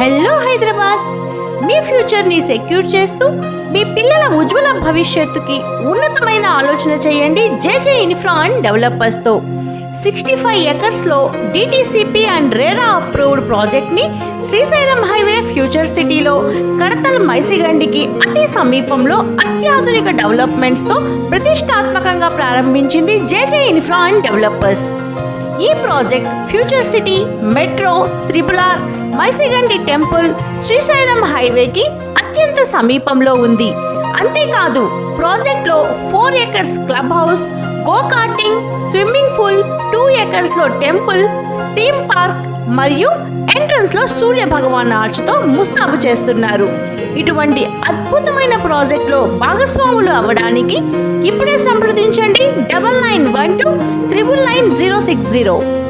Hello Hyderabad మీ ఫ్యూచర్ని secure చేస్తూ మీ పిల్లల ఉజ్వల భవిష్యత్తుకి ఉన్నతమైన ఆలోచన చేయండి జేజే ఇన్ఫ్రా అండ్ డెవలపర్స్తో. సిక్స్టీ ఫైవ్ ఎకర్స్లో డిటిసిపి అండ్ రేరా అప్రూవ్డ్ ప్రాజెక్ట్ని శ్రీశైలం హైవే ఫ్యూచర్ సిటీలో కడతల్ మైసిగండికి అతి సమీపంలో అత్యాధునిక డెవలప్మెంట్స్తో ప్రతిష్టాత్మకంగా ప్రారంభించింది J J infra and developers. ఈ project future city metro త్రిపుల Maisigandi temple Srisailam హైవేకి అత్యంత సమీపంలో ఉంది. అంతేకాదు ప్రాజెక్ట్లో four acres club house go karting swimming pool two ఎకర్స్లో temple theme park మరియు ఎంట్రన్స్లో సూర్య భగవాన్ ఆర్చ్తో ముస్తాబు చేస్తున్నారు. ఇటువంటి అద్భుతమైన ప్రాజెక్ట్లో భాగస్వాములు అవ్వడానికి ఇప్పుడే సంప్రదించండి double nine one two six zero.